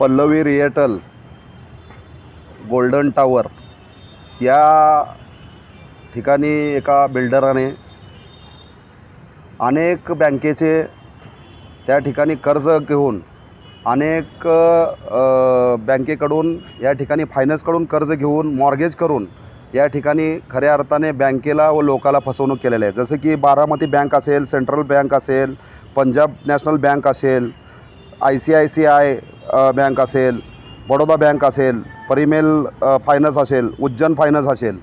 Pallavi रिएटल golden tower या ठिकाणी एका बिल्डराने अनेक बँकेचे त्या ठिकाणी कर्ज घेऊन अनेक बँकेकडून या ठिकाणी फायनान्सकडून कर्ज घेऊन मॉर्गेज करून या ठिकाणी खऱ्या अर्थाने बँकेला व लोकाला फसवणूक केलेली आहे. जसं की बारामती बँक असेल सेंट्रल बँक असेल पंजाब नॅशनल बँक असेल I C I C I bank असेल बडोदा बँक असेल परिमेल फायनान्स असेल उज्जैन फायनान्स असेल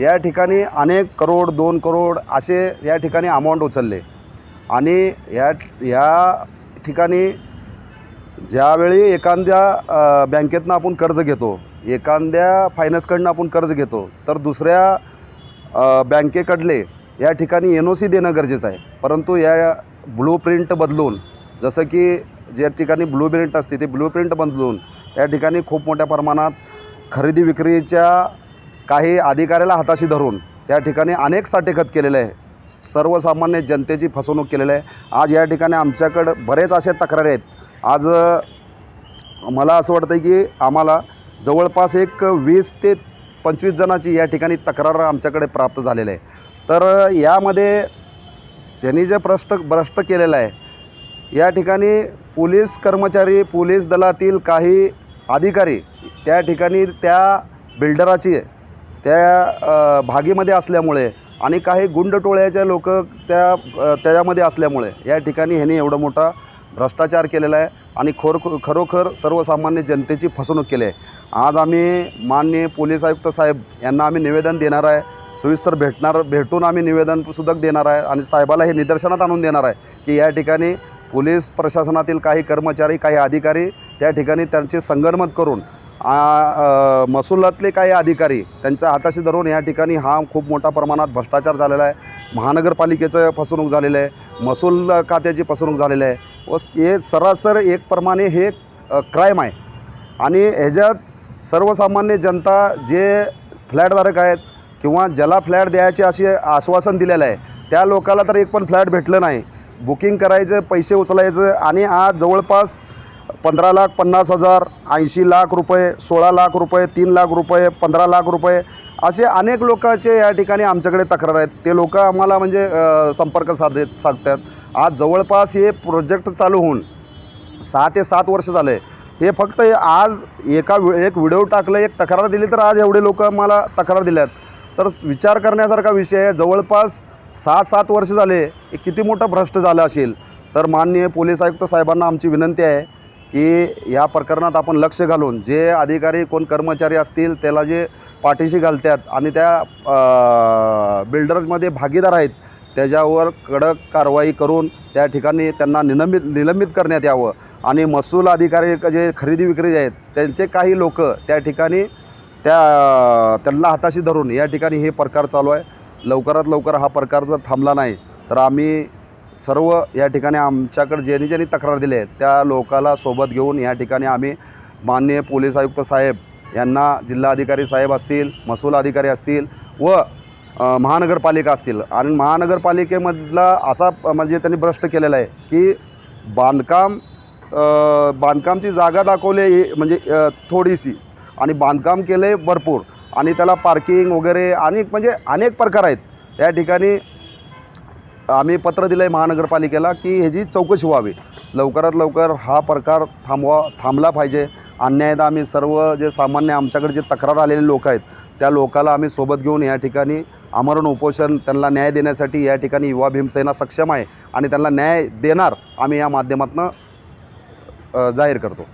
या ठिकाणी अनेक करोड दोन करोड असे या ठिकाणी अमाऊंट उचलले. आणि या या ठिकाणी ज्यावेळी एखाद्या बँकेतनं आपण कर्ज घेतो एखाद्या फायनान्सकडनं आपण कर्ज घेतो तर दुसऱ्या बँकेकडले या ठिकाणी एन ओ सी देणं गरजेचं आहे. परंतु या ब्लू प्रिंट बदलून जसं की ज्या ठिकाणी ब्लू प्रिंट असते ते ब्लू प्रिंट बदलून त्या ठिकाणी खूप मोठ्या प्रमाणात खरेदी विक्रीच्या काही अधिकाऱ्याला हाताशी धरून त्या ठिकाणी अनेक साठेखत केलेलं आहे. सर्वसामान्य जनतेची फसवणूक केलेली आहे. आज या ठिकाणी आमच्याकडं बरेच अशा तक्रारी आहेत. आज मला असं वाटतं की आम्हाला जवळपास एक वीस ते पंचवीस जणाची या ठिकाणी तक्रार आमच्याकडे प्राप्त झालेलं आहे. तर यामध्ये त्यांनी जे भ्रष्ट भ्रष्ट केलेलं आहे या ठिकाणी पोलीस कर्मचारी पोलीस दलातील काही अधिकारी त्या ठिकाणी त्या बिल्डराची त्या भागीमध्ये असल्यामुळे आणि काही गुंडटोळ्याचे लोक त्या त्याच्यामध्ये असल्यामुळे या ठिकाणी ह्यांनी एवढं मोठा भ्रष्टाचार केलेला आहे आणि खोर खरोखर सर्वसामान्य जनतेची फसवणूक केली आहे. आज आम्ही माननीय पोलीस आयुक्त साहेब यांना आम्ही निवेदन देणार आहे. सविस्तर भेटणार भेटून आम्ही निवेदनसुद्धा देणार आहे आणि साहेबाला हे निदर्शनात आणून देणार आहे की या ठिकाणी पोलीस प्रशासनातील काही कर्मचारी काही अधिकारी त्या ठिकाणी त्यांचे संगनमत करून महसुलातले काही अधिकारी त्यांच्या हाताशी धरून या ठिकाणी हा खूप मोठ्या प्रमाणात भ्रष्टाचार झालेला आहे. महानगरपालिकेचं फसवणूक झालेलं आहे. महसूल खात्याची फसवणूक झालेली आहे. व हे सरासर एक प्रमाणे हे क्राईम आहे. आणि ह्याच्यात सर्वसामान्य जनता जे फ्लॅटधारक आहेत किंवा ज्याला फ्लॅट द्यायचे असे आश्वासन दिलेलं आहे त्या लोकाला तर एक पण फ्लॅट भेटलं नाही. बुकिंग करायचं पैसे उचलायचं आणि आज जवळपास पंधरा लाख पन्नास हजार ऐंशी लाख रुपये सोळा लाख रुपये तीन लाख रुपये पंधरा लाख रुपये असे अनेक लोकांचे या ठिकाणी आमच्याकडे तक्रार आहेत. ते लोक आम्हाला म्हणजे संपर्क साधे साधतात. आज जवळपास हे प्रोजेक्ट चालू होऊन सहा ते सात वर्ष झाले. हे फक्त आज एका वि- एक व्हिडिओ टाकलं एक तक्रार दिली तर आज एवढे लोक मला तक्रार दिल्यात. तर विचार करण्यासारखा विषय आहे. जवळपास सहा सात वर्ष झाले हे किती मोठं भ्रष्ट झालं असेल तर माननीय पोलीस आयुक्त साहेबांना आमची विनंती आहे की या प्रकरणात आपण लक्ष घालून जे अधिकारी कोण कर्मचारी असतील त्याला जे पाठीशी घालतात आणि त्या बिल्डर्समध्ये भागीदार आहेत त्याच्यावर कडक कारवाई करून त्या ठिकाणी त्यांना निलंबित निलंबित करण्यात यावं. आणि महसूल अधिकारी जे खरेदी विक्री आहेत त्यांचे काही लोक त्या ठिकाणी त्या त्यांना हाताशी धरून या ठिकाणी हे प्रकार चालू आहे. लवकरात लवकर हा प्रकार जर थांबला नाही तर आम्ही सर्व या ठिकाणी आमच्याकडे ज्यांनी ज्यांनी तक्रार दिली आहे त्या लोकाला सोबत घेऊन या ठिकाणी आम्ही माननीय पोलीस आयुक्त साहेब यांना जिल्हाधिकारी साहेब असतील महसूल अधिकारी असतील व महानगरपालिका असतील. आणि महानगरपालिकेमधला असा म्हणजे त्यांनी भ्रष्ट केलेला आहे की बांधकाम बांधकामची जागा दाखवली म्हणजे थोडीशी. आणि बांधकाम केले भरपूर. आणि त्याला पार्किंग वगैरे अनेक म्हणजे अनेक प्रकार आहेत. त्या ठिकाणी आम्ही पत्र दिलं आहे महानगरपालिकेला की ह्याची चौकशी व्हावी लवकरात लवकर हा प्रकार थांबवा थांबला पाहिजे. अन्यायदा आम्ही सर्व जे सामान्य आमच्याकडे जे तक्रार आलेले लोक आहेत त्या लोकाला आम्ही सोबत घेऊन या ठिकाणी आमरण उपोषण त्यांना न्याय देण्यासाठी या ठिकाणी युवा भीमसेना सक्षम आहे आणि त्यांना न्याय देणार आम्ही या माध्यमातून जाहीर करतो.